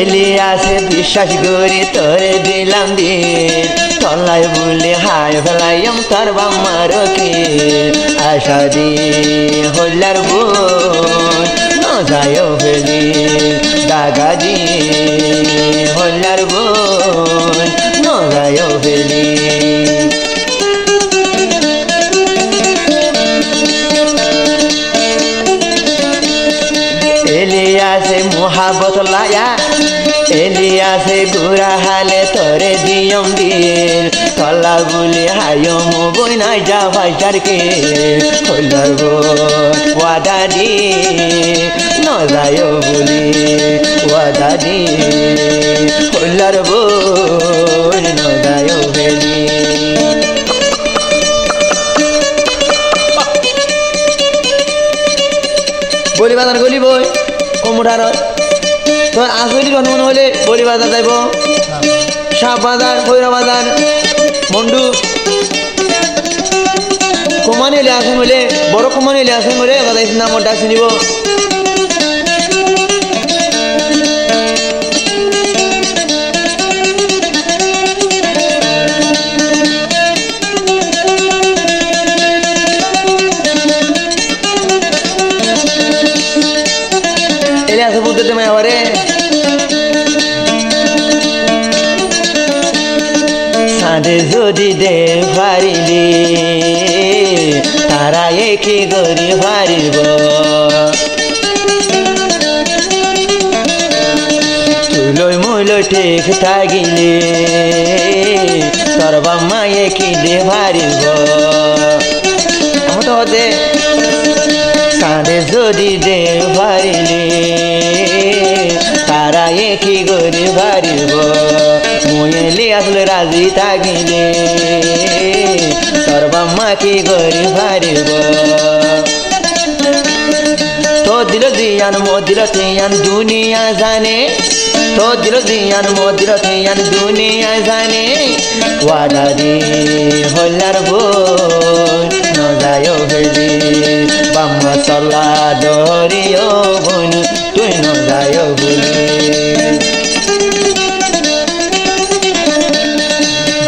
এলিয়াসে বিশ্বাস করে তোরে দিলাম দিল তলায় বলে, হায় ফেলাইম তোর বাম্মার কে আশা দি হল্লার বোন নজায় ফেলি দাগা দি হল্লার বোন নজায় ফেলি মোহাবত লায়া এলিয়াসে গুড়া হালে তরে দিয়ম দিল। তলা গুলি হায়ম বই নাই যা ভাইটার কে হলার ওয়াদা দি, ন যায় বলি ওয়াদা দি। হলার বোন ন যায় বেলি। বাজার গলি বই কমুঠার তো আসলি জন্ম হলে বলি বাজার যাইব। সাপ বাজার ভৈরা বাজার, মন্ডু। কমানি হলে আসেন হলে, বড় কমানি হলে আসেন হলে নাম ডাক এলে আসে বুদ্ধ তুমি আবারে সাঁদে যদি দে পারিলি তারা একে করি পারিব তুলই মুলই ঠিক থাকিলে তোর বাম্মা একে দে পারিব আমার তো হতে কাঁধে যদি দে পারিলে তারা একই করে পারিব মুয়েলি আসলে রাজি থাকিলে তোর বাম্মা কি করে পারিব তো দিল দিয়ান মো দিল তিয়ান দুনিয়া জানে। তো দিল দিয়ান মো দিল তিয়ান দুনিয়া জানে। ওয়াদা দি হল্লার বোন। নজায় হইলি বাম্মা চলা দরিও বোন, তুই নজায় বলি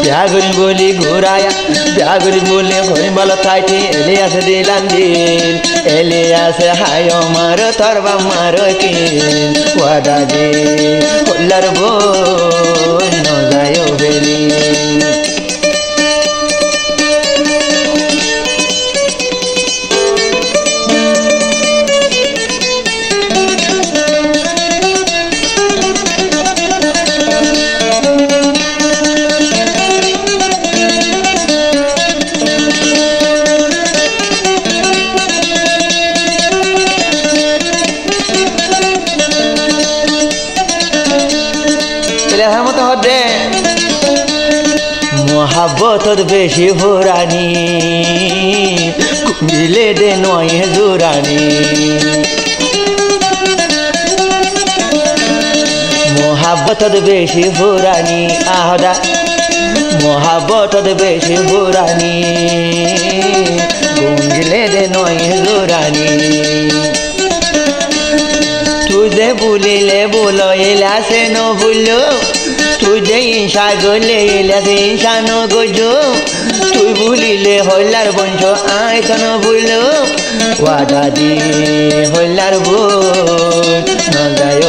ব্যাগুল বলি ঘুরায়া ব্যাগুল বলি হরিমাল খাইটি এলে আসে দিলাম দিল। এলে আসে হায় মার তোর বাম্মার কিল। ওয়াদা দি হল্লার বোন নজায় বেলি মহাব্বতর বেশি ভোরানি। কুমিলে দে নয় দুরানি মহাব্বতর বেশি ভোরানি আহদা মহাব্বতর বেশি ভোরানি। কুমিলে দে নয় দুরানি তুই যে বুলিলে বুলইলা সে ন বুলো তুই দেশা গলে গজ তুই বুলিলে হইলার বঞ্চ আয়তন বুল ওয়াদা দি হল্লার বোধ নজায়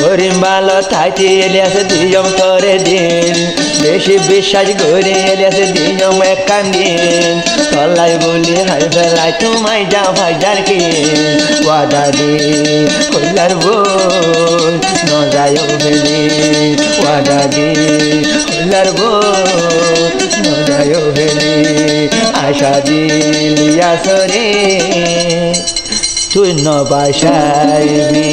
হরিম বাল থাকি এলিয়াছে দুজন করে দিন বেশি বিশ্বাস করে এলে আছে দুজন একান দিন তলাই বলি হাই ফেলাই তোমায় যা ভাই যার কি? ওয়াদা দি কল্যার বোন ন যায় ফেলি। ওয়াদা দি কল্যার বোন ন যায় ফেলি। আশা দিলিয়া সরে, তুই ন বাসাইবি